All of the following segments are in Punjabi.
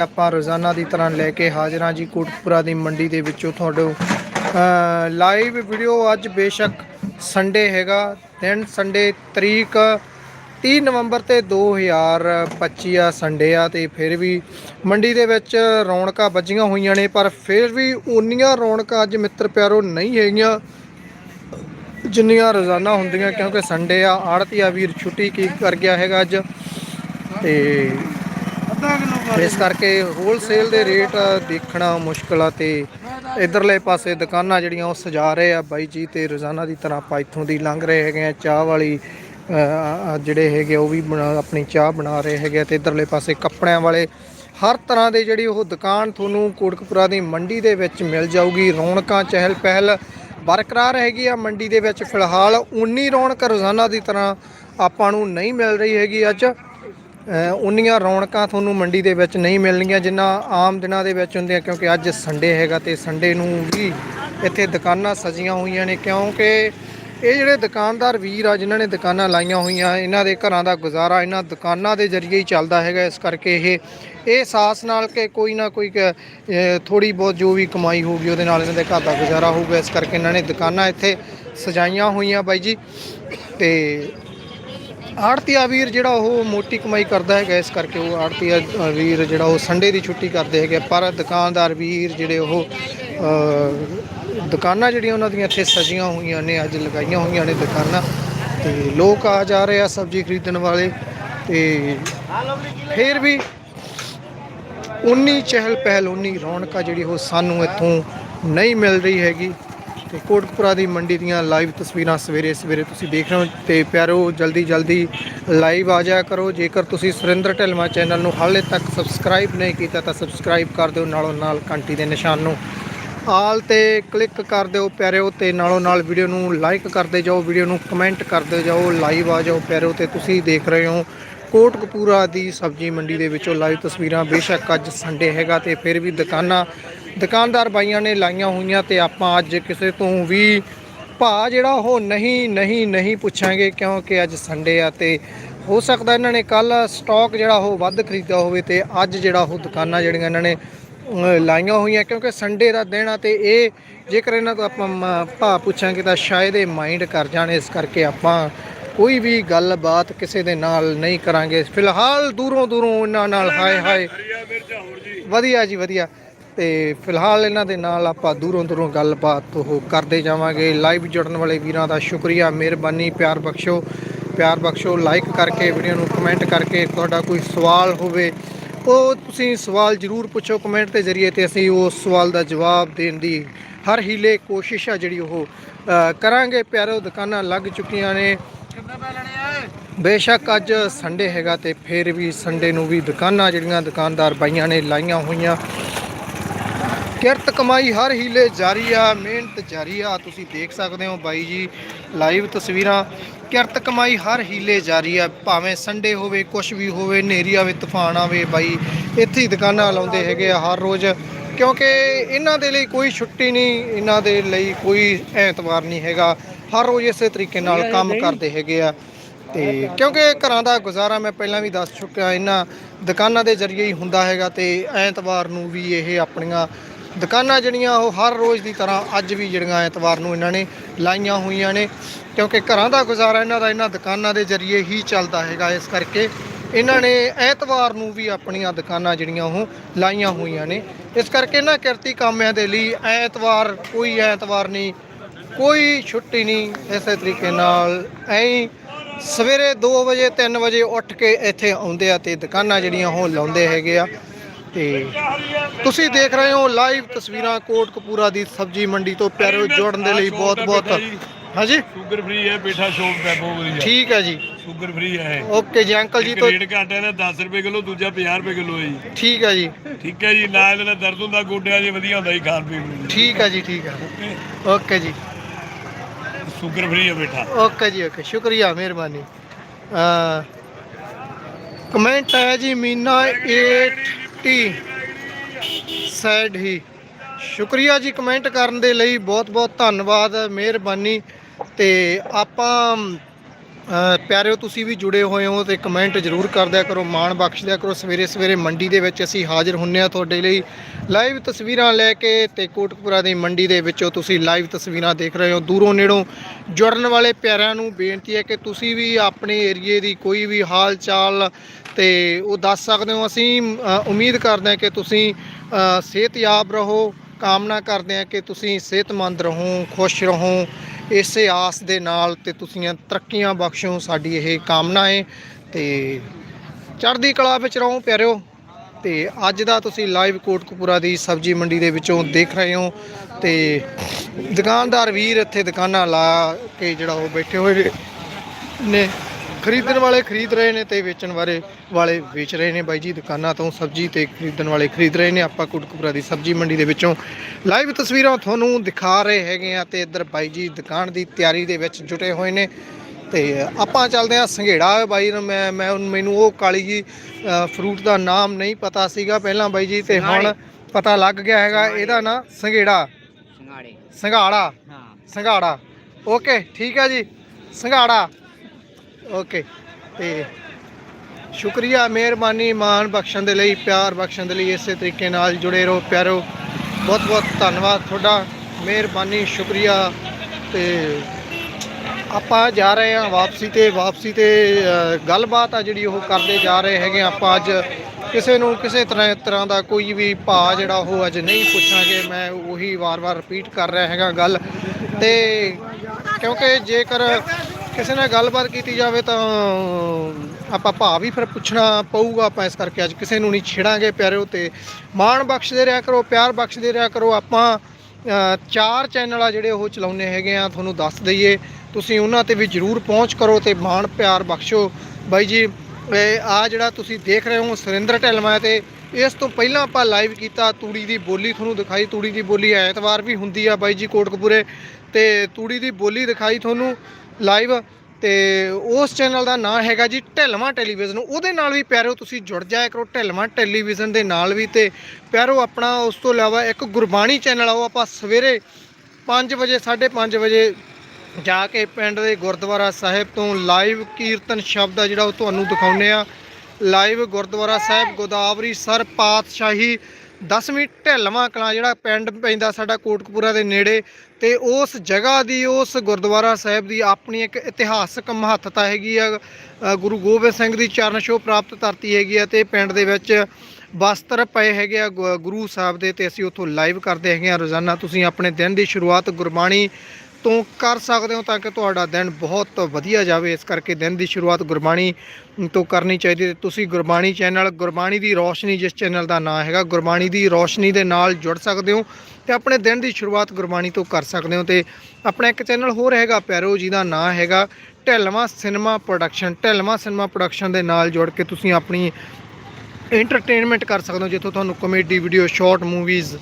ਆਪਾਂ ਰੋਜ਼ਾਨਾ ਦੀ ਤਰ੍ਹਾਂ ਲੈ ਕੇ ਹਾਜ਼ਰ ਹਾਂ ਜੀ ਕੋਟਪੁਰਾ ਦੀ ਮੰਡੀ ਦੇ ਵਿੱਚੋਂ ਤੁਹਾਡੇ ਲਾਈਵ ਵੀਡੀਓ ਅੱਜ ਬੇਸ਼ੱਕ ਸੰਡੇ ਹੈਗਾ, ਦਿਨ ਸੰਡੇ ਤਰੀਕ 30 ਨਵੰਬਰ ਤੇ 2025 ਆ ਸੰਡੇ ਆ ਤੇ ਫਿਰ ਵੀ ਮੰਡੀ ਦੇ ਵਿੱਚ ਰੌਣਕਾਂ ਵੱਜੀਆਂ ਹੋਈਆਂ ਨੇ, ਪਰ ਫਿਰ ਵੀ ਉਨੀਆਂ ਰੌਣਕਾਂ ਅੱਜ ਮਿੱਤਰ ਪਿਆਰੋ ਨਹੀਂ ਹੈਗੀਆਂ ਜਿੰਨੀਆਂ ਰੋਜ਼ਾਨਾ ਹੁੰਦੀਆਂ, ਕਿਉਂਕਿ ਸੰਡੇ ਆ, ਆੜਤੀਆ ਵੀਰ ਛੁੱਟੀ ਕੀ ਕਰ ਗਿਆ ਹੈਗਾ ਅੱਜ ਤੇ ਇਸ ਕਰਕੇ ਹੋਲਸੇਲ ਦੇ ਰੇਟ ਦੇਖਣਾ ਮੁਸ਼ਕਲ ਆ ਤੇ ਇਧਰਲੇ ਪਾਸੇ ਦੁਕਾਨਾਂ ਜਿਹੜੀਆਂ ਉਹ ਸਜਾ ਰਹੇ ਆ। ਬਾਈ ਜੀ ਤੇ ਰੋਜ਼ਾਨਾ ਦੀ ਤਰ੍ਹਾਂ ਆਪਾਂ ਇੱਥੋਂ ਦੀ ਲੰਘ ਰਹੇ ਹੈਗੇ ਆ। ਚਾਹ ਵਾਲੀ ਜਿਹੜੇ ਹੈਗੇ ਉਹ ਵੀ ਬਣਾ- ਆਪਣੀ ਚਾਹ ਬਣਾ ਰਹੇ ਹੈਗੇ ਆ ਤੇ ਇਧਰਲੇ ਪਾਸੇ ਕੱਪੜਿਆਂ ਵਾਲੇ। ਹਰ ਤਰ੍ਹਾਂ ਦੇ ਜਿਹੜੀ ਉਹ ਦੁਕਾਨ ਤੁਹਾਨੂੰ ਕੋਟਕਪੁਰਾ ਦੀ ਮੰਡੀ ਦੇ ਵਿੱਚ ਮਿਲ ਜਾਊਗੀ। ਰੌਣਕਾਂ, ਚਹਿਲ ਪਹਿਲ ਬਰਕਰਾਰ ਹੈਗੀ ਆ ਮੰਡੀ ਦੇ ਵਿੱਚ। ਫਿਲਹਾਲ ਉਨੀ ਰੌਣਕ ਰੋਜ਼ਾਨਾ ਦੀ ਤਰ੍ਹਾਂ ਆਪਾਂ ਨੂੰ ਨਹੀਂ ਮਿਲ ਰਹੀ ਹੈਗੀ ਅੱਜ। ਉਨੀਆਂ ਰੌਣਕਾਂ ਤੁਹਾਨੂੰ ਮੰਡੀ ਦੇ ਵਿੱਚ ਨਹੀਂ ਮਿਲਣਗੀਆਂ, ਜਿੰਨਾ ਆਮ ਦਿਨਾਂ ਦੇ ਵਿੱਚ ਹੁੰਦੀਆਂ, ਕਿਉਂਕਿ ਅੱਜ ਸੰਡੇ ਹੈਗਾ ਤੇ ਸੰਡੇ ਨੂੰ ਵੀ ਇੱਥੇ ਦੁਕਾਨਾਂ ਸਜੀਆਂ ਹੋਈਆਂ ਨੇ, ਕਿਉਂਕਿ ਇਹ ਜਿਹੜੇ ਦੁਕਾਨਦਾਰ ਵੀਰ ਆ, ਜਿਨ੍ਹਾਂ ਨੇ ਦੁਕਾਨਾਂ ਲਾਈਆਂ ਹੋਈਆਂ, ਇਹਨਾਂ ਦੇ ਘਰਾਂ ਦਾ ਗੁਜ਼ਾਰਾ ਇਹਨਾਂ ਦੁਕਾਨਾਂ ਦੇ ਜ਼ਰੀਏ ਹੀ ਚੱਲਦਾ ਹੈਗਾ, ਇਸ ਕਰਕੇ ਇਹ ਇਹ ਸਾਸ ਨਾਲ ਕਿ ਕੋਈ ਨਾ ਕੋਈ ਥੋੜੀ ਬਹੁਤ ਜੋ ਵੀ ਕਮਾਈ ਹੋਊਗੀ, ਉਹਦੇ ਨਾਲ ਇਹਨਾਂ ਦੇ ਘਰ ਦਾ ਗੁਜ਼ਾਰਾ ਹੋਊਗਾ, ਇਸ ਕਰਕੇ ਇਹਨਾਂ ਨੇ ਦੁਕਾਨਾਂ ਇੱਥੇ ਸਜਾਈਆਂ ਹੋਈਆਂ ਬਾਈ ਜੀ। ਤੇ ਆੜਤੀਆ ਵੀਰ ਜਿਹੜਾ ਉਹ ਮੋਟੀ ਕਮਾਈ ਕਰਦਾ ਹੈਗਾ, ਇਸ ਕਰਕੇ ਉਹ ਆੜਤੀਆ ਵੀਰ ਜਿਹੜਾ ਉਹ ਸੰਡੇ ਦੀ ਛੁੱਟੀ ਕਰਦੇ ਹੈਗੇ ਪਰ ਦੁਕਾਨਦਾਰ ਵੀਰ ਜਿਹੜੇ ਉਹ ਦੁਕਾਨਾਂ ਜਿਹੜੀਆਂ ਉਹਨਾਂ ਦੀਆਂ ਇੱਥੇ ਸਜੀਆਂ ਹੋਈਆਂ ਨੇ, ਅੱਜ ਲਗਾਈਆਂ ਹੋਈਆਂ ਨੇ ਦੁਕਾਨਾਂ। ਤੇ ਲੋਕ ਆ ਜਾ ਰਹੇ ਆ ਸਬਜ਼ੀ ਖਰੀਦਣ ਵਾਲੇ ਤੇ ਫਿਰ ਵੀ ਉਨੀ ਚਹਿਲ ਪਹਿਲ ਉਨੀ ਰੌਣਕਾਂ ਜਿਹੜੀ ਉਹ ਸਾਨੂੰ ਇੱਥੋਂ ਨਹੀਂ ਮਿਲ ਰਹੀ ਹੈਗੀ। ਤੇ ਕੋਟਕਪੁਰਾ ਦੀ ਮੰਡੀ ਦੀਆਂ ਲਾਈਵ ਤਸਵੀਰਾਂ ਸਵੇਰੇ ਸਵੇਰੇ ਤੁਸੀਂ ਦੇਖ ਰਹੇ ਹੋ ਤੇ ਪਿਆਰੋ ਜਲਦੀ ਜਲਦੀ ਲਾਈਵ ਆ ਜਾਇਆ ਕਰੋ। ਜੇਕਰ ਤੁਸੀਂ ਸੁਰਿੰਦਰ ਢਿਲਮਾ ਚੈਨਲ ਨੂੰ ਹਾਲੇ ਤੱਕ ਸਬਸਕ੍ਰਾਈਬ ਨਹੀਂ ਕੀਤਾ ਤਾਂ ਸਬਸਕ੍ਰਾਈਬ ਕਰ ਦਿਓ ਨਾਲੋਂ ਨਾਲ ਘੰਟੀ ਦੇ ਨਿਸ਼ਾਨ ਨੂੰ। ਆਲ ਤੇ ਕਲਿੱਕ ਕਰ ਦਿਓ ਪਿਆਰਿਓ ਤੇ ਨਾਲੋਂ ਨਾਲ ਵੀਡੀਓ ਨੂੰ ਲਾਈਕ ਕਰਦੇ ਜਾਓ, ਵੀਡੀਓ ਨੂੰ ਕਮੈਂਟ ਕਰਦੇ ਜਾਓ, ਲਾਈਵ ਆ ਜਾਓ ਪਿਆਰਿਓ ਤੇ ਤੁਸੀਂ ਦੇਖ ਰਹੇ ਹੋ ਕੋਟ ਕਪੂਰਾ ਦੀ ਸਬਜ਼ੀ ਮੰਡੀ ਦੇ ਵਿੱਚੋਂ ਲਾਈਵ ਤਸਵੀਰਾਂ। ਬੇਸ਼ੱਕ ਅੱਜ ਸੰਡੇ ਹੈਗਾ ਤੇ ਫਿਰ ਵੀ ਦੁਕਾਨਾਂ, ਦੁਕਾਨਦਾਰ ਬਾਈਆਂ ਨੇ ਲਾਈਆਂ ਹੋਈਆਂ ਤੇ ਆਪਾਂ ਅੱਜ ਕਿਸੇ ਤੋਂ ਵੀ ਭਾ ਜਿਹੜਾ ਉਹ ਨਹੀਂ ਨਹੀਂ ਨਹੀਂ ਪੁੱਛਾਂਗੇ ਕਿਉਂਕਿ ਅੱਜ ਸੰਡੇ ਆ ਤੇ ਹੋ ਸਕਦਾ ਇਹਨਾਂ ਨੇ ਕੱਲ ਸਟਾਕ ਜਿਹੜਾ ਉਹ ਵੱਧ ਖਰੀਦਿਆ ਹੋਵੇ ਤੇ ਅੱਜ ਜਿਹੜਾ ਉਹ ਦੁਕਾਨਾਂ ਜਿਹੜੀਆਂ ਇਹਨਾਂ ਨੇ ਲਾਈਆਂ ਹੋਈਆਂ ਕਿਉਂਕਿ ਸੰਡੇ ਦਾ ਦਿਨ ਆ ਤੇ ਇਹ ਜੇਕਰ ਇਹਨਾਂ ਤੋਂ ਆਪਾਂ ਮ- ਭਾ ਪੁੱਛਾਂਗੇ ਤਾਂ ਸ਼ਾਇਦ ਇਹ ਮਾਈਂਡ ਕਰ ਜਾਣ। ਇਸ ਕਰਕੇ ਆਪਾਂ ਕੋਈ ਵੀ ਗੱਲਬਾਤ ਕਿਸੇ ਦੇ ਨਾਲ ਨਹੀਂ ਕਰਾਂਗੇ। ਫਿਲਹਾਲ ਦੂਰੋਂ ਦੂਰੋਂ ਇਹਨਾਂ ਨਾਲ ਹਾਏ ਹਾਏ। ਵਧੀਆ ਜੀ ਵਧੀਆ। ਤੇ ਫਿਲਹਾਲ ਇਹਨਾਂ ਦੇ ਨਾਲ ਆਪਾਂ ਦੂਰੋਂ ਦੂਰੋਂ ਗੱਲਬਾਤ ਉਹ ਕਰਦੇ ਜਾਵਾਂਗੇ। ਲਾਈਵ ਜੁੜਨ ਵਾਲੇ ਵੀਰਾਂ ਦਾ ਸ਼ੁਕਰੀਆ ਮਿਹਰਬਾਨੀ ਪਿਆਰ ਬਖਸ਼ੋ। ਪਿਆਰ ਬਖਸ਼ੋ ਲਾਈਕ ਕਰਕੇ ਵੀਡੀਓ ਨੂੰ ਕਮੈਂਟ ਕਰਕੇ ਤੁਹਾਡਾ ਕੋਈ ਸਵਾਲ ਹੋਵੇ ਉਹ ਤੁਸੀਂ ਸਵਾਲ ਜ਼ਰੂਰ ਪੁੱਛੋ ਕਮੈਂਟ ਦੇ ਜ਼ਰੀਏ ਤੇ ਅਸੀਂ ਉਸ ਸਵਾਲ ਦਾ ਜਵਾਬ ਦੇਣ ਦੀ ਹਰ ਹੀਲੇ ਕੋਸ਼ਿਸ਼ ਆ ਜਿਹੜੀ ਉਹ ਕਰਾਂਗੇ। ਪਿਆਰੋ ਦੁਕਾਨਾਂ ਲੱਗ ਚੁੱਕੀਆਂ ਨੇ। ਬੇਸ਼ੱਕ ਅੱਜ ਸੰਡੇ ਹੈਗਾ ਤੇ ਫਿਰ ਵੀ ਸੰਡੇ ਨੂੰ ਵੀ ਦੁਕਾਨਾਂ ਜਿਹੜੀਆਂ ਦੁਕਾਨਦਾਰ ਬਾਈਆਂ ਨੇ ਲਾਈਆਂ ਹੋਈਆਂ। ਕਿਰਤ ਕਮਾਈ ਹਰ ਹੀਲੇ ਜਾਰੀ ਆ, ਮਿਹਨਤ ਜਾਰੀ ਆ। ਤੁਸੀਂ ਦੇਖ ਸਕਦੇ ਹੋ ਬਾਈ ਜੀ, ਲਾਈਵ ਤਸਵੀਰਾਂ। ਕਿਰਤ ਕਮਾਈ ਹਰ ਹੀਲੇ ਜਾਰੀ ਆ, ਭਾਵੇਂ ਸੰਡੇ ਹੋਵੇ ਕੁਝ ਵੀ ਹੋਵੇ, ਹਨੇਰੀ ਆਵੇ, ਤੂਫਾਨ ਆਵੇ, ਬਾਈ, ਇੱਥੇ ਹੀ ਦੁਕਾਨਾਂ ਲਾਉਂਦੇ ਹੈਗੇ ਆ ਹਰ ਰੋਜ਼। ਕਿਉਂਕਿ ਇਹਨਾਂ ਦੇ ਲਈ ਕੋਈ ਛੁੱਟੀ ਨਹੀਂ, ਇਹਨਾਂ ਦੇ ਲਈ ਕੋਈ ਐਤਵਾਰ ਨਹੀਂ ਹੈਗਾ। ਹਰ ਰੋਜ਼ ਇਸੇ ਤਰੀਕੇ ਨਾਲ ਕੰਮ ਕਰਦੇ ਹੈਗੇ ਆ। ਤੇ ਕਿਉਂਕਿ ਘਰਾਂ ਦਾ ਗੁਜ਼ਾਰਾ ਮੈਂ ਪਹਿਲਾਂ ਵੀ ਦੱਸ ਚੁੱਕਿਆ ਇਹਨਾਂ ਦੁਕਾਨਾਂ ਦੇ ਜ਼ਰੀਏ ਹੀ ਹੁੰਦਾ ਹੈਗਾ ਤੇ ਐਤਵਾਰ ਨੂੰ ਵੀ ਇਹ ਆਪਣੀਆਂ ਦੁਕਾਨਾਂ ਜਿਹੜੀਆਂ ਉਹ ਹਰ ਰੋਜ਼ ਦੀ ਤਰ੍ਹਾਂ ਅੱਜ ਵੀ ਜਿਹੜੀਆਂ ਐਤਵਾਰ ਨੂੰ ਇਹਨਾਂ ਨੇ ਲਾਈਆਂ ਹੋਈਆਂ ਨੇ। ਕਿਉਂਕਿ ਘਰਾਂ ਦਾ ਗੁਜ਼ਾਰਾ ਇਹਨਾਂ ਦਾ ਇਹਨਾਂ ਦੁਕਾਨਾਂ ਦੇ ਜ਼ਰੀਏ ਹੀ ਚੱਲਦਾ ਹੈਗਾ ਇਸ ਕਰਕੇ ਇਹਨਾਂ ਨੇ ਐਤਵਾਰ ਨੂੰ ਵੀ ਆਪਣੀਆਂ ਦੁਕਾਨਾਂ ਜਿਹੜੀਆਂ ਉਹ ਲਾਈਆਂ ਹੋਈਆਂ ਨੇ। ਇਸ ਕਰਕੇ ਇਹਨਾਂ ਕਿਰਤੀ ਕਾਮਿਆਂ ਦੇ ਲਈ ਐਤਵਾਰ ਕੋਈ ਐਤਵਾਰ ਨਹੀਂ ਕੋਈ ਛੁੱਟੀ ਨਹੀਂ ਇਸੇ ਤਰੀਕੇ ਨਾਲ। ਐਂ ਹੀ ਸਵੇਰੇ 2 ਵਜੇ 3 ਵਜੇ ਉੱਠ ਕੇ ਇੱਥੇ ਆਉਂਦੇ ਆ ਤੇ ਦੁਕਾਨਾਂ ਜਿਹੜੀਆਂ ਉਹ ਲਾਉਂਦੇ ਹੈਗੇ ਆ। ਤੇ ਤੁਸੀਂ ਦੇਖ ਰਹੇ ਹੋ ਲਾਈਵ ਤਸਵੀਰਾਂ ਕੋਟਕਪੂਰਾ ਦੀ ਸਬਜ਼ੀ ਮੰਡੀ ਤੋਂ। ਪਿਆਰੋ ਜੋੜਨ ਦੇ ਲਈ ਬਹੁਤ ਬਹੁਤ ਹਾਂਜੀ? ਸ਼ੂਗਰ ਫ੍ਰੀ ਹੈ ਪੇਠਾ ਸ਼ੋਪ ਪੈਪੋ ਵਧੀਆ। ਠੀਕ ਹੈ ਜੀ। ਸ਼ੂਗਰ ਫ੍ਰੀ ਹੈ। ਓਕੇ ਜੀ ਅੰਕਲ ਜੀ ਤੋਂ ਰੇਟ ਘੱਟ ਹੈ ਨਾ 10 ਰੁਪਏ ਕਿਲੋ ਦੂਜਾ 50 ਰੁਪਏ ਕਿਲੋ ਹੈ ਜੀ। ਠੀਕ ਹੈ ਜੀ। ਠੀਕ ਹੈ ਜੀ ਨਾ ਇਹਦੇ ਨਾਲ ਦਰਦ ਹੁੰਦਾ ਗੋਡਿਆਂ 'ਚ ਵਧੀਆ ਹੁੰਦਾ ਜੀ ਖਾਣ ਪੀਣ ਨੂੰ। ਠੀਕ ਹੈ ਜੀ ਠੀਕ ਹੈ। ਓਕੇ ਜੀ। ਸ਼ੂਗਰ ਫ੍ਰੀ ਹੈ ਪੇਠਾ ਓਕੇ ਜੀ ਓਕੇ, ਸ਼ੁਕਰੀਆ, ਮਿਹਰਬਾਨੀ। ਕਮੈਂਟ ਹੈ ਜੀ ਮੀਨਾ 80 ਸੈਡ ਹੀ। ਸ਼ੁਕਰੀਆ ਜੀ ਕਮੈਂਟ ਕਰਨ ਦੇ ਲਈ ਬਹੁਤ ਬਹੁਤ ਧੰਨਵਾਦ, ਮਿਹਰਬਾਨੀ। ਤੇ ਆਪਾਂ ਪਿਆਰਿਓ, ਤੁਸੀਂ ਵੀ ਜੁੜੇ ਹੋਏ ਹੋ ਤੇ ਕਮੈਂਟ ਜ਼ਰੂਰ ਕਰਦਿਆ ਕਰੋ, ਮਾਣ ਬਖਸ਼ਦਿਆ ਕਰੋ। ਸਵੇਰੇ ਸਵੇਰੇ ਮੰਡੀ ਦੇ ਵਿੱਚ ਅਸੀਂ ਹਾਜ਼ਰ ਹੁੰਨੇ ਆ ਤੁਹਾਡੇ ਲਈ। ਲਾਈਵ ਤਸਵੀਰਾਂ ਲੈ ਕੇ ਤੇ ਕੋਟਕਪੁਰਾ ਦੀ ਮੰਡੀ ਦੇ ਵਿੱਚੋਂ ਤੁਸੀਂ ਲਾਈਵ ਤਸਵੀਰਾਂ ਦੇਖ ਰਹੇ ਹੋ। ਦੂਰੋਂ ਨੇੜੋਂ ਜੁੜਨ ਵਾਲੇ ਪਿਆਰਿਆਂ ਨੂੰ ਬੇਨਤੀ ਹੈ ਕਿ ਤੁਸੀਂ ਵੀ ਆਪਣੇ ਏਰੀਏ ਦੀ ਕੋਈ ਵੀ ਹਾਲ ਚਾਲ ਤੇ ਉਹ ਦੱਸ ਸਕਦੇ ਹੋ। ਅਸੀਂ ਉਮੀਦ ਕਰਦੇ ਹਾਂ ਕਿ ਤੁਸੀਂ ਸਿਹਤਯਾਬ ਰਹੋ। ਕਾਮਨਾ ਕਰਦੇ ਹਾਂ ਕਿ ਤੁਸੀਂ ਸਿਹਤਮੰਦ ਰਹੋ, ਖੁਸ਼ ਰਹੋ। ਇਸੇ ਆਸ ਦੇ ਨਾਲ ਤੇ ਤੁਸੀਂ ਤਰੱਕੀਆਂ ਬਖਸ਼ੋ, ਸਾਡੀ ਇਹ ਕਾਮਨਾ ਹੈ ਤੇ ਚੜ੍ਹਦੀ ਕਲਾ ਵਿੱਚ ਰਹੋ ਪਿਆਰਿਓ ਤੇ ਅੱਜ ਦਾ ਤੁਸੀਂ ਲਾਈਵ ਕੋਟਕਪੂਰਾ ਦੀ ਸਬਜ਼ੀ ਮੰਡੀ ਦੇ ਵਿੱਚੋਂ ਦੇਖ ਰਹੇ ਹੋ ਤੇ ਦੁਕਾਨਦਾਰ ਵੀਰ ਇੱਥੇ ਦੁਕਾਨਾਂ ਲਾ ਕੇ ਜਿਹੜਾ ਉਹ ਬੈਠੇ ਹੋਏ ਨੇ। ਖਰੀਦਣ ਵਾਲੇ ਖਰੀਦ ਰਹੇ ਨੇ ਤੇ ਵੇਚਣ ਵਾਲੇ ਵਾਲੇ ਵੇਚ ਰਹੇ ਨੇ। ਬਾਈ ਜੀ ਦੁਕਾਨਾਂ ਤੋਂ ਸਬਜ਼ੀ ਤੇ ਖਰੀਦਣ ਵਾਲੇ ਖਰੀਦ ਰਹੇ ਨੇ। ਆਪਾਂ ਕੋਟਕਪੂਰਾ ਦੀ ਸਬਜ਼ੀ ਮੰਡੀ ਦੇ ਵਿੱਚੋਂ ਲਾਈਵ ਤਸਵੀਰਾਂ ਤੁਹਾਨੂੰ ਦਿਖਾ ਰਹੇ ਹੈਗੇ ਆ ਤੇ ਇੱਧਰ ਬਾਈ ਜੀ ਦੁਕਾਨ ਦੀ ਤਿਆਰੀ ਦੇ ਵਿੱਚ ਜੁਟੇ ਹੋਏ ਨੇ। ਤੇ ਆਪਾਂ ਚੱਲਦੇ ਆ ਸੰਘੇੜਾ। ਬਾਈ ਨੂੰ ਮੈਂ ਮੈਂ ਮੈਨੂੰ ਉਹ ਕਾਲੀ ਜੀ ਫਰੂਟ ਦਾ ਨਾਮ ਨਹੀਂ ਪਤਾ ਸੀਗਾ ਪਹਿਲਾਂ ਬਾਈ ਜੀ ਤੇ ਹੁਣ ਪਤਾ ਲੱਗ ਗਿਆ ਹੈਗਾ ਇਹਦਾ ਨਾਂ ਸੰਘੇੜਾ। ਸੰਘਾੜੇ। ਸੰਘਾੜਾ। ਹਾਂ। ਸੰਘਾੜਾ। ਓਕੇ ਠੀਕ ਹੈ ਜੀ। ਸੰਘਾੜਾ। ਓਕੇ, ਤੇ ਸ਼ੁਕਰੀਆ, ਮਿਹਰਬਾਨੀ, ਮਾਣ ਬਖਸ਼ਣ ਦੇ ਲਈ, ਪਿਆਰ ਬਖਸ਼ਣ ਦੇ ਲਈ ਇਸੇ ਤਰੀਕੇ ਨਾਲ ਜੁੜੇ ਰਹੋ, ਪਿਆਰੋ। ਬਹੁਤ ਬਹੁਤ ਧੰਨਵਾਦ ਤੁਹਾਡਾ, ਮਿਹਰਬਾਨੀ, ਸ਼ੁਕਰੀਆ। ਤੇ ਆਪਾਂ ਜਾ ਰਹੇ ਹਾਂ ਵਾਪਸੀ ਤੇ ਵਾਪਸੀ ਤੇ ਗੱਲਬਾਤ ਆ ਜਿਹੜੀ ਉਹ ਕਰਦੇ ਜਾ ਰਹੇ ਹੈਗੇ ਆਪਾਂ ਅੱਜ। ਕਿਸੇ ਨੂੰ ਕਿਸੇ ਤਰ੍ਹਾਂ ਤਰ੍ਹਾਂ ਦਾ ਕੋਈ ਵੀ ਭਾਅ ਜਿਹੜਾ ਉਹ ਅੱਜ ਨਹੀਂ ਪੁੱਛਾਂਗੇ, ਮੈਂ ਉਹੀ ਵਾਰ-ਵਾਰ ਰਿਪੀਟ ਕਰ ਰਿਹਾ ਹੈਗਾ ਗੱਲ। ਤੇ ਕਿਉਂਕਿ ਜੇਕਰ ਕਿਸੇ ਨਾਲ ਗੱਲਬਾਤ ਕੀਤੀ ਜਾਵੇ ਤਾਂ ਆਪਾਂ ਭਾਅ ਵੀ ਫਿਰ ਪੁੱਛਣਾ ਪਊਗਾ ਆਪਾਂ ਇਸ ਕਰਕੇ ਅੱਜ ਕਿਸੇ ਨੂੰ ਨਹੀਂ ਛੇੜਾਂਗੇ ਪਿਆਰਿਓ ਤੇ। ਮਾਣ ਬਖਸ਼ਦੇ ਰਿਹਾ ਕਰੋ, ਪਿਆਰ ਬਖਸ਼ਦੇ ਰਿਹਾ ਕਰੋ। ਆਪਾਂ ਚਾਰ ਚੈਨਲ ਆ ਜਿਹੜੇ ਉਹ ਚਲਾਉਨੇ ਹੈਗੇ ਆ, ਤੁਹਾਨੂੰ ਦੱਸ ਦਈਏ। ਤੁਸੀਂ ਉਹਨਾਂ ਤੇ ਵੀ ਜਰੂਰ ਪਹੁੰਚ ਕਰੋ ਤੇ ਮਾਣ, ਪਿਆਰ ਬਖਸ਼ੋ। ਬਾਈ ਜੀ ਆ ਜਿਹੜਾ ਤੁਸੀਂ ਦੇਖ ਰਹੇ ਹੋ ਸੁਰਿੰਦਰ ਢਿਲਮਾ ਤੇ, ਇਸ ਤੋਂ ਪਹਿਲਾਂ ਆਪਾਂ ਲਾਈਵ ਕੀਤਾ ਤੂੜੀ ਦੀ ਬੋਲੀ ਤੁਹਾਨੂੰ ਦਿਖਾਈ। ਤੂੜੀ ਦੀ ਬੋਲੀ ਐਤਵਾਰ ਵੀ ਹੁੰਦੀ ਆ ਬਾਈ ਜੀ ਕੋਟਕਪੂਰੇ ਤੇ ਤੂੜੀ ਦੀ ਬੋਲੀ ਦਿਖਾਈ ਤੁਹਾਨੂੰ। ਲਾਈਵ ਤੇ ਉਸ ਚੈਨਲ ਦਾ ਨਾਮ ਹੈਗਾ ਜੀ ਢਿਲਮਾ ਟੈਲੀਵਿਜ਼ਨ। ਉਹਦੇ ਨਾਲ ਵੀ ਪਿਆਰਿਓ ਤੁਸੀਂ ਜੁੜ ਜਾਇਆ ਕਰੋ ਢਿਲਮਾ ਟੈਲੀਵਿਜ਼ਨ ਦੇ ਨਾਲ ਵੀ ਤੇ ਪਿਆਰਿਓ ਆਪਣਾ ਉਸ ਤੋਂ ਇਲਾਵਾ ਇੱਕ ਗੁਰਬਾਣੀ ਚੈਨਲ ਆ, ਉਹ ਆਪਾਂ ਸਵੇਰੇ 5 ਵਜੇ 5:30 ਵਜੇ ਜਾ ਕੇ ਪਿੰਡ ਦੇ ਗੁਰਦੁਆਰਾ ਸਾਹਿਬ ਤੋਂ ਲਾਈਵ ਕੀਰਤਨ ਸ਼ਬਦ ਆ ਜਿਹੜਾ ਉਹ ਤੁਹਾਨੂੰ ਦਿਖਾਉਨੇ ਆ। ਲਾਈਵ ਗੁਰਦੁਆਰਾ ਸਾਹਿਬ ਗੋਦਾਵਰੀ ਸਰ ਪਾਤਸ਼ਾਹੀ 10ਵੀਂ ਢਿਲਵਾਂ ਕਲਾਂ ਜਿਹੜਾ ਪਿੰਡ ਪੈਂਦਾ ਸਾਡਾ ਕੋਟਕਪੂਰਾ ਦੇ ਨੇੜੇ ਤੇ ਉਸ ਜਗ੍ਹਾ ਦੀ, ਉਸ ਗੁਰਦੁਆਰਾ ਸਾਹਿਬ ਦੀ ਆਪਣੀ ਇੱਕ ਇਤਿਹਾਸਕ ਮਹੱਤਤਾ ਹੈਗੀ ਆ। ਗੁਰੂ ਗੋਬਿੰਦ ਸਿੰਘ ਦੀ ਚਰਨ ਛੋਹ ਪ੍ਰਾਪਤ ਧਰਤੀ ਹੈਗੀ ਆ ਤੇ ਪਿੰਡ ਦੇ ਵਿੱਚ ਵਸਤਰ ਪਏ ਹੈਗੇ ਆ ਗੁ- ਗੁਰੂ ਸਾਹਿਬ ਦੇ ਤੇ ਅਸੀਂ ਉੱਥੋਂ ਲਾਈਵ ਕਰਦੇ ਹੈਗੇ ਆ ਰੋਜ਼ਾਨਾ। ਤੁਸੀਂ ਆਪਣੇ ਦਿਨ ਦੀ ਸ਼ੁਰੂਆਤ ਗੁਰਬਾਣੀ ਤੋਂ ਕਰ ਸਕਦੇ ਹੋ ਤਾਂ ਕਿ ਤੁਹਾਡਾ ਦਿਨ ਬਹੁਤ ਵਧੀਆ ਜਾਵੇ। ਇਸ ਕਰਕੇ ਦਿਨ ਦੀ ਸ਼ੁਰੂਆਤ ਗੁਰਬਾਣੀ ਤੋਂ ਕਰਨੀ ਚਾਹੀਦੀ ਹੈ। ਤੁਸੀਂ ਗੁਰਬਾਣੀ ਚੈਨਲ, ਗੁਰਬਾਣੀ ਦੀ ਰੋਸ਼ਨੀ, ਜਿਸ ਚੈਨਲ ਦਾ ਨਾਮ ਹੈਗਾ, ਗੁਰਬਾਣੀ ਦੀ ਰੋਸ਼ਨੀ ਦੇ ਨਾਲ ਜੁੜ ਸਕਦੇ ਹੋ ਤੇ ਆਪਣੇ ਦਿਨ ਦੀ ਸ਼ੁਰੂਆਤ ਗੁਰਬਾਣੀ ਤੋਂ ਕਰ ਸਕਦੇ ਹੋ ਤੇ ਆਪਣਾ ਇੱਕ ਚੈਨਲ ਹੋਰ ਹੈਗਾ ਪਿਆਰੋ ਜਿਹਦਾ ਨਾਮ ਹੈਗਾ Dhilwan cinema production. Dhilwan cinema production ਦੇ ਨਾਲ ਜੁੜ ਕੇ ਤੁਸੀਂ ਆਪਣੀ ਐਂਟਰਟੇਨਮੈਂਟ ਕਰ ਸਕਦੇ ਹੋ, ਜਿੱਥੋਂ ਤੁਹਾਨੂੰ ਕਮੇਡੀ ਵੀਡੀਓ ਸ਼ਾਰਟ ਮੂਵੀਜ਼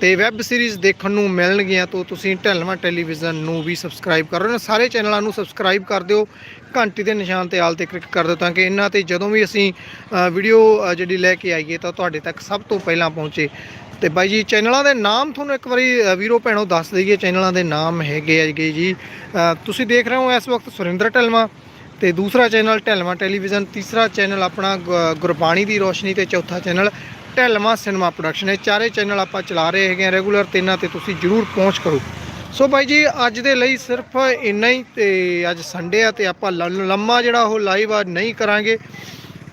ਤੇ ਵੈਬ ਸੀਰੀਜ਼ ਦੇਖਣ ਨੂੰ ਮਿਲਣਗੀਆਂ ਤੋਂ ਤੁਸੀਂ ਢਲਵਾ ਟੈਲੀਵਿਜ਼ਨ ਨੂੰ ਵੀ ਸਬਸਕ੍ਰਾਈਬ ਕਰ ਰਹੇ ਇਹਨਾਂ ਸਾਰੇ ਚੈਨਲਾਂ ਨੂੰ ਸਬਸਕ੍ਰਾਈਬ ਕਰ ਦਿਓ। ਘੰਟੀ ਦੇ ਨਿਸ਼ਾਨ ਤੇ ਆਲ ਤੇ ਕਲਿੱਕ ਕਰ ਦਿਓ ਤਾਂ ਕਿ ਇਹਨਾਂ ਤੇ ਜਦੋਂ ਵੀ ਅਸੀਂ ਵੀਡੀਓ ਜਿਹੜੀ ਲੈ ਕੇ ਆਈਏ ਤਾਂ ਤੁਹਾਡੇ ਤੱਕ ਸਭ ਤੋਂ ਪਹਿਲਾਂ ਪਹੁੰਚੇ। ਤੇ ਬਾਈ ਜੀ, ਚੈਨਲਾਂ ਦੇ ਨਾਮ ਤੁਹਾਨੂੰ ਇੱਕ ਵਾਰੀ ਵੀਰੋ ਭੈਣੋ ਦੱਸ ਦਈਏ, ਚੈਨਲਾਂ ਦੇ ਨਾਮ ਹੈਗੇ ਹੈਗੇ ਜੀ। ਤੁਸੀਂ ਦੇਖ ਰਹੇ ਹੋ ਇਸ ਵਕਤ ਸੁਰਿੰਦਰ ਢਲਵਾ ਤੇ ਦੂਸਰਾ ਚੈਨਲ ਢਲਵਾ ਟੈਲੀਵਿਜ਼ਨ, ਤੀਸਰਾ ਚੈਨਲ ਆਪਣਾ ਗੁ- ਗੁਰਬਾਣੀ ਦੀ ਰੋਸ਼ਨੀ ਤੇ ਚੌਥਾ ਚੈਨਲ ਢਲਵਾ ਸਿਨੇਮਾ ਪ੍ਰੋਡਕਸ਼ਨ ਇਹ ਚਾਰੇ ਚੈਨਲ ਆਪਾਂ ਚਲਾ ਰਹੇ ਹੈਗੇ ਆ ਰੈਗੂਲਰ ਤੇ ਇਹਨਾਂ ਤੇ ਤੁਸੀਂ ਜਰੂਰ ਪਹੁੰਚ ਕਰੋ। ਸੋ ਬਾਈ ਜੀ ਅੱਜ ਦੇ ਲਈ ਸਿਰਫ ਇੰਨਾ ਹੀ ਤੇ ਅੱਜ ਸੰਡੇ ਆ ਤੇ ਆਪਾਂ ਲ- ਲੰਮਾ ਜਿਹੜਾ ਉਹ ਲਾਈਵ ਆ ਨਹੀਂ ਕਰਾਂਗੇ।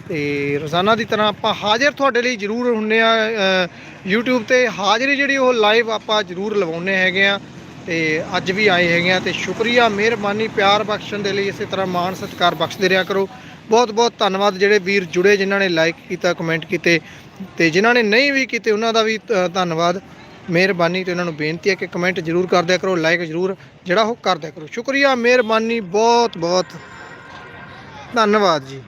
ਤੇ ਰੋਜ਼ਾਨਾ ਦੀ ਤਰ੍ਹਾਂ ਆਪਾਂ ਹਾਜ਼ਰ ਤੁਹਾਡੇ ਲਈ ਜਰੂਰ ਹੁੰਨੇ ਆ ਅ, YouTube ਤੇ ਹਾਜ਼ਰੀ ਜਿਹੜੀ ਉਹ ਲਾਈਵ ਆਪਾਂ ਜਰੂਰ ਲਵਾਉਨੇ ਹੈਗੇ ਆ ਤੇ ਅੱਜ ਵੀ ਆਏ ਹੈਗੇ ਆ ਤੇ ਸ਼ੁਕਰੀਆ ਮਿਹਰਬਾਨੀ ਪਿਆਰ ਬਖਸ਼ਣ ਦੇ ਲਈ ਇਸੇ ਤਰ੍ਹਾਂ ਮਾਣ ਸਤਿਕਾਰ ਬਖਸ਼ਦੇ ਰਿਹਾ ਕਰੋ। ਬਹੁਤ ਬਹੁਤ ਧੰਨਵਾਦ ਜਿਹੜੇ ਵੀਰ ਜੁੜੇ, ਜਿਨ੍ਹਾਂ ਨੇ ਲਾਈਕ ਕੀਤਾ ਕਮੈਂਟ ਕੀਤੇ ਤੇ ਜਿਨ੍ਹਾਂ ਨੇ ਨਹੀਂ ਵੀ ਕੀਤੇ, ਉਹਨਾਂ ਦਾ ਵੀ ਧੰਨਵਾਦ, ਮਿਹਰਬਾਨੀ ਤੇ ਉਹਨਾਂ ਨੂੰ ਬੇਨਤੀ ਹੈ ਕਿ ਕਮੈਂਟ ਜ਼ਰੂਰ ਕਰ ਦਿਆ ਕਰੋ ਲਾਈਕ ਜ਼ਰੂਰ ਜਿਹੜਾ ਉਹ ਕਰ ਦਿਆ ਕਰੋ। ਸ਼ੁਕਰੀਆ, ਮਿਹਰਬਾਨੀ, ਬਹੁਤ ਬਹੁਤ ਧੰਨਵਾਦ ਜੀ।